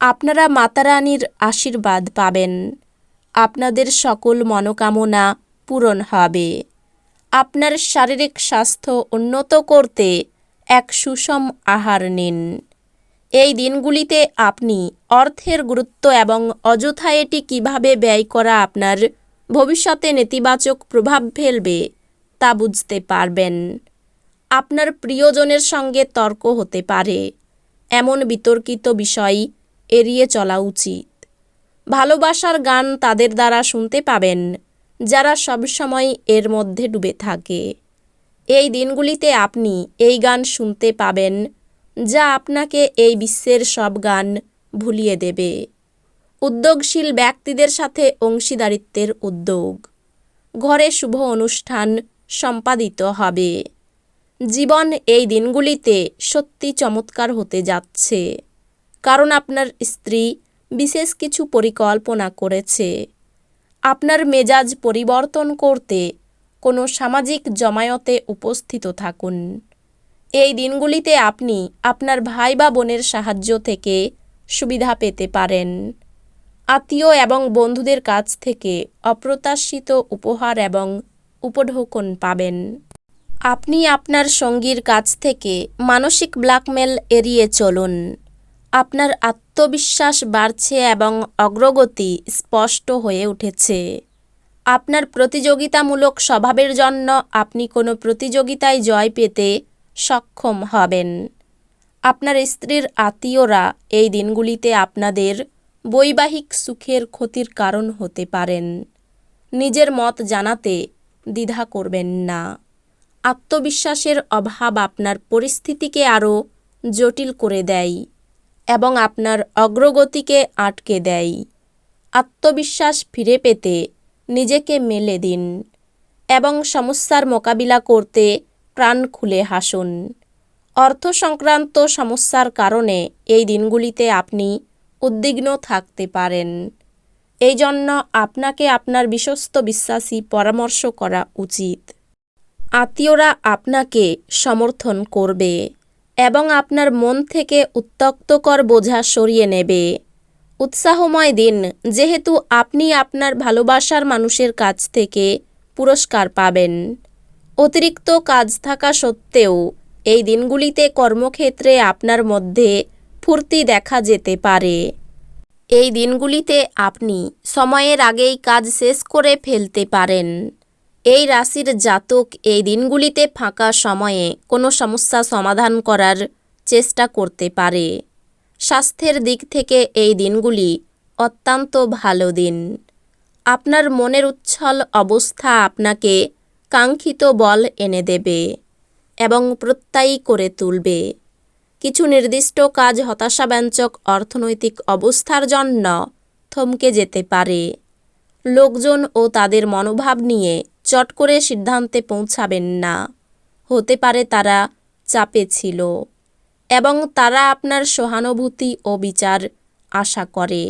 আপনারা মাতারানীর আশীর্বাদ পাবেন। আপনাদের সকল মনোকামনা পূরণ হবে। আপনার শারীরিক স্বাস্থ্য উন্নত করতে এক সুষম আহার নিন। এই দিনগুলিতে আপনি অর্থের গুরুত্ব এবং অযথা এটি কীভাবে ব্যয় করা আপনার ভবিষ্যতে নেতিবাচক প্রভাব ফেলবে তা বুঝতে পারবেন। আপনার প্রিয়জনের সঙ্গে তর্ক হতে পারে। এমন বিতর্কিত বিষয় এড়িয়ে চলা উচিত। ভালোবাসার গান তাদের দ্বারা শুনতে পাবেন, যারা সবসময় এর মধ্যে ডুবে থাকে। এই দিনগুলিতে আপনি এই গান শুনতে পাবেন, যা আপনাকে এই বিশ্বের সব গান ভুলিয়ে দেবে। উদ্যোগশীল ব্যক্তিদের সাথে অংশীদারিত্বের উদ্যোগ। ঘরে শুভ অনুষ্ঠান সম্পাদিত হবে। জীবন এই দিনগুলিতে সত্যি চমৎকার হতে যাচ্ছে। কারণ আপনার স্ত্রী বিশেষ কিছু পরিকল্পনা করেছে। আপনার মেজাজ পরিবর্তন করতে কোনো সামাজিক জমায়েতে উপস্থিত থাকুন। এই দিনগুলিতে আপনি আপনার ভাই বা বোনের সাহায্য থেকে সুবিধা পেতে পারেন। আত্মীয় এবং বন্ধুদের কাছ থেকে অপ্রত্যাশিত উপহার এবং উপঢৌকন পাবেন। আপনি আপনার সঙ্গীর কাছ থেকে মানসিক ব্ল্যাকমেল এড়িয়ে চলুন। আপনার আত্মবিশ্বাস বাড়ছে এবং অগ্রগতি স্পষ্ট হয়ে উঠেছে। আপনার প্রতিযোগিতামূলক স্বভাবের জন্য আপনি কোনো প্রতিযোগিতায় জয় পেতে সক্ষম হবেন। আপনার স্ত্রীর আত্মীয়রা এই দিনগুলিতে আপনাদের বৈবাহিক সুখের ক্ষতির কারণ হতে পারেন। নিজের মত জানাতে দ্বিধা করবেন না। আত্মবিশ্বাসের অভাব আপনার পরিস্থিতিকে আরও জটিল করে দেয়। এবং আপনার অগ্রগতিকে আটকে দেয়। আত্মবিশ্বাস ফিরে পেতে নিজেকে মেলে দিন এবং সমস্যার মোকাবিলা করতে প্রাণ খুলে হাসুন। অর্থ সংক্রান্ত সমস্যার কারণে এই দিনগুলিতে আপনি উদ্বিগ্ন থাকতে পারেন। এই জন্য আপনাকে আপনার বিশ্বস্ত বিশ্বাসী পরামর্শ করা উচিত। আত্মীয়রা আপনাকে সমর্থন করবে। এবং আপনার মন থেকে উত্তক্তকর বোঝা সরিয়ে নেবে। উৎসাহময় দিন, যেহেতু আপনি আপনার ভালোবাসার মানুষের কাছ থেকে পুরস্কার পাবেন। অতিরিক্ত কাজ থাকা সত্ত্বেও, এই দিনগুলিতে কর্মক্ষেত্রে আপনার মধ্যে ফুর্তি দেখা যেতে পারে। এই দিনগুলিতে আপনি সময়ের আগেই কাজ শেষ করে ফেলতে পারেন। এই রাশির জাতক এই দিনগুলিতে ফাঁকা সময়ে কোনো সমস্যা সমাধান করার চেষ্টা করতে পারে। স্বাস্থ্যের দিক থেকে এই দিনগুলি অত্যন্ত ভালো দিন। আপনার মনের উচ্ছল অবস্থা আপনাকে কাঙ্ক্ষিত বল এনে দেবে এবং প্রত্যয়ী করে তুলবে। কিছু নির্দিষ্ট কাজ হতাশাব্যঞ্জক অর্থনৈতিক অবস্থার জন্য থমকে যেতে পারে। লোকজন ও তাদের মনোভাব নিয়ে চট করে সিদ্ধান্তে পৌঁছাবেন না। হতে পারে তারা চাপে ছিল এবং তারা আপনার সহানুভূতি ও বিচার আশা করে।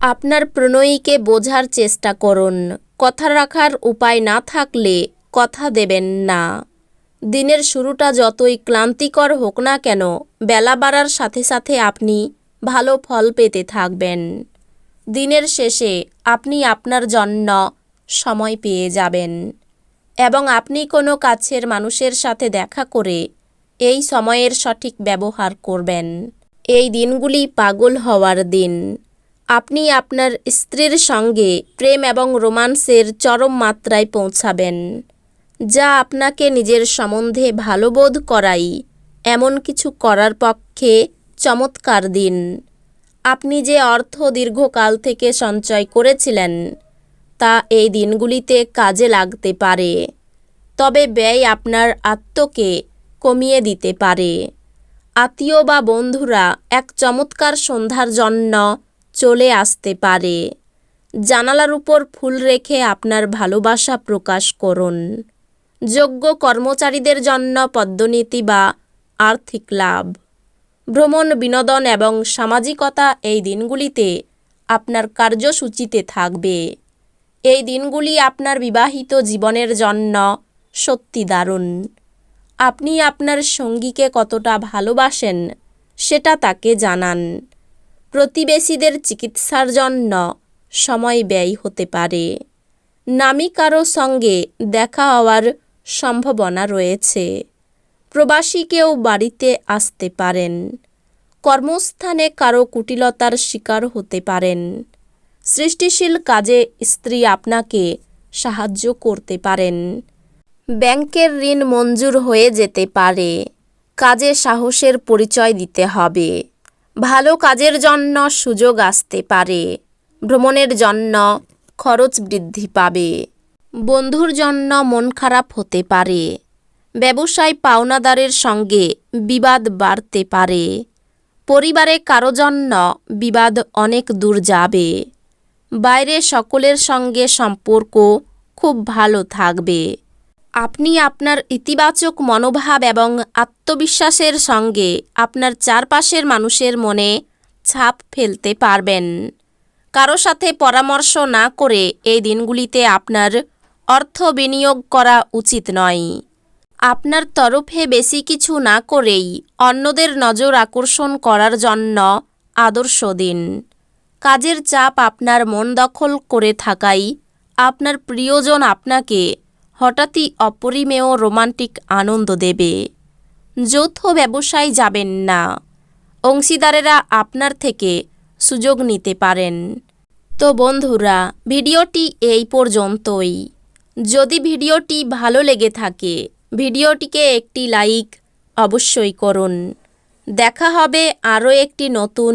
আপনার প্রণয়ীকে বোঝার চেষ্টা করুন। কথা রাখার উপায় না থাকলে কথা দেবেন না। দিনের শুরুটা যতই ক্লান্তিকর হোক না কেন, বেলা বাড়ার সাথে সাথে আপনি ভালো ফল পেতে থাকবেন। দিনের শেষে আপনি আপনার জন্য সময় পেয়ে যাবেন। এবং আপনি কোনো কাছের মানুষের সাথে দেখা করে এই সময়ের সঠিক ব্যবহার করবেন। এই দিনগুলি পাগল হওয়ার দিন। আপনি আপনার স্ত্রীর সঙ্গে প্রেম এবং রোমান্সের চরম মাত্রায় পৌঁছাবেন, যা আপনাকে নিজের সম্বন্ধে ভালোবোধ করাই। এমন কিছু করার পক্ষে চমৎকার দিন। আপনি যে অর্থ দীর্ঘকাল থেকে সঞ্চয় করেছিলেন তা এই দিনগুলিতে কাজে লাগতে পারে। তবে ব্যয় আপনার আত্মকে কমিয়ে দিতে পারে। আত্মীয় বা বন্ধুরা এক চমৎকার সন্ধ্যার জন্য চলে আসতে পারে। জানালার উপর ফুল রেখে আপনার ভালোবাসা প্রকাশ করুন। যোগ্য কর্মচারীদের জন্য পদ্মনীতি বা আর্থিক লাভ। ভ্রমণ, বিনোদন এবং সামাজিকতা এই দিনগুলিতে আপনার কার্যসূচিতে থাকবে। এই দিনগুলি আপনার বিবাহিত জীবনের জন্য সত্যি দারুণ। আপনি আপনার সঙ্গীকে কতটা ভালোবাসেন সেটা তাকে জানান। প্রতিবেশীদের চিকিৎসার জন্য সময় ব্যয় হতে পারে। নামী কারও সঙ্গে দেখা হওয়ার সম্ভাবনা রয়েছে। প্রবাসী কেউ বাড়িতে আসতে পারেন। কর্মস্থানে কারও কুটিলতার শিকার হতে পারেন। সৃষ্টিশীল কাজে স্ত্রী আপনাকে সাহায্য করতে পারেন। ব্যাংকের ঋণ মঞ্জুর হয়ে যেতে পারে। কাজে সাহসের পরিচয় দিতে হবে। ভালো কাজের জন্য সুযোগ আসতে পারে। ভ্রমণের জন্য খরচ বৃদ্ধি পাবে। বন্ধুর জন্য মন খারাপ হতে পারে। ব্যবসায় পাওনাদারের সঙ্গে বিবাদ বাড়তে পারে। পরিবারে কারও জন্য বিবাদ অনেক দূর যাবে। বাইরে সকলের সঙ্গে সম্পর্ক খুব ভালো থাকবে। আপনি আপনার ইতিবাচক মনোভাব এবং আত্মবিশ্বাসের সঙ্গে আপনার চারপাশের মানুষের মনে ছাপ ফেলতে পারবেন। কারও সাথে পরামর্শ না করে এই দিনগুলিতে আপনার অর্থ বিনিয়োগ করা উচিত নয়। আপনার তরফে বেশি কিছু না করেই অন্যদের নজর আকর্ষণ করার জন্য আদর্শ দিন। কাজের চাপ আপনার মন দখল করে থাকাই আপনার প্রিয়জন আপনাকে হঠাৎই অপরিমেয় রোমান্টিক আনন্দ দেবে। যৌথ ব্যবসায় যাবেন না। অংশীদারেরা আপনার থেকে সুযোগ নিতে পারেন। তো বন্ধুরা, ভিডিওটি এই পর্যন্তই। যদি ভিডিওটি ভালো লেগে থাকে, ভিডিওটিকে একটি লাইক অবশ্যই করুন। দেখা হবে আরও একটি নতুন